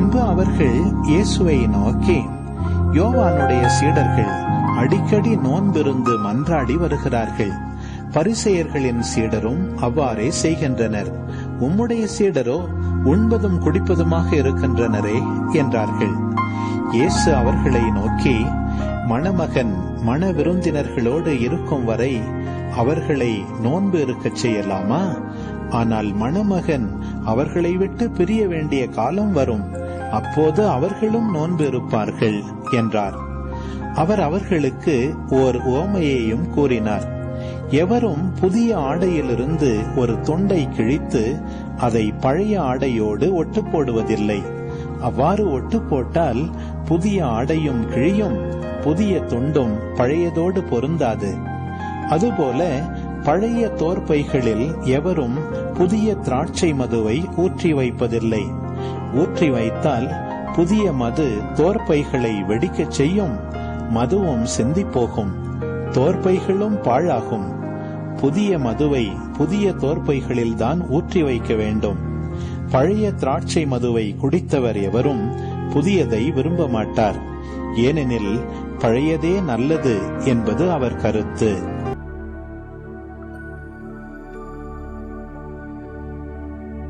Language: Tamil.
அவர்கள் இயேசுவை நோக்கி யோவானுடைய சீடர்கள் அடிக்கடி நோன்பிருந்து மன்றாடி வருகிறார்கள். பரிசெயர்களின் சீடரும் அவ்வாறே செய்கின்றனர். உம்முடைய சீடரோ உண்பதும் குடிப்பதுமாக இருக்கின்றனரே என்றார்கள். இயேசு அவர்களை நோக்கி மணமகன் மண விருந்தினர்களோடு இருக்கும் வரை அவர்களை நோன்பு இருக்கச் செய்யலாமா? ஆனால் மணமகன் அவர்களை விட்டு பிரிய வேண்டிய காலம் வரும். அப்போது அவர்களும் நோன்பு இருப்பார்கள் என்றார். அவர் அவர்களுக்கு ஓர் ஓமையையும் கூறினார். எவரும் புதிய ஆடையிலிருந்து ஒரு துண்டை கிழித்து அதை பழைய ஆடையோடு ஒட்டு போடுவதில்லை அவ்வாறு ஒட்டு போட்டால் புதிய ஆடையும் கிழியும் புதிய துண்டும் பழையதோடு பொருந்தாது. அதுபோல பழைய தோற்பைகளில் எவரும் புதிய திராட்சை மதுவை ஊற்றி வைப்பதில்லை. ஊற்றி வைத்தால் புதிய மது தோற்பைகளை வெடிக்கச் செய்யும் மதுவும் சிந்திப்போகும். தோற்பைகளும் பாழாகும். புதிய மதுவை புதிய தோற்பைகளில்தான் ஊற்றி வைக்க வேண்டும். பழைய திராட்சை மதுவை குடித்தவர் எவரும் புதியதை விரும்ப மாட்டார். ஏனெனில் பழையதே நல்லது என்பது அவர் கருத்து.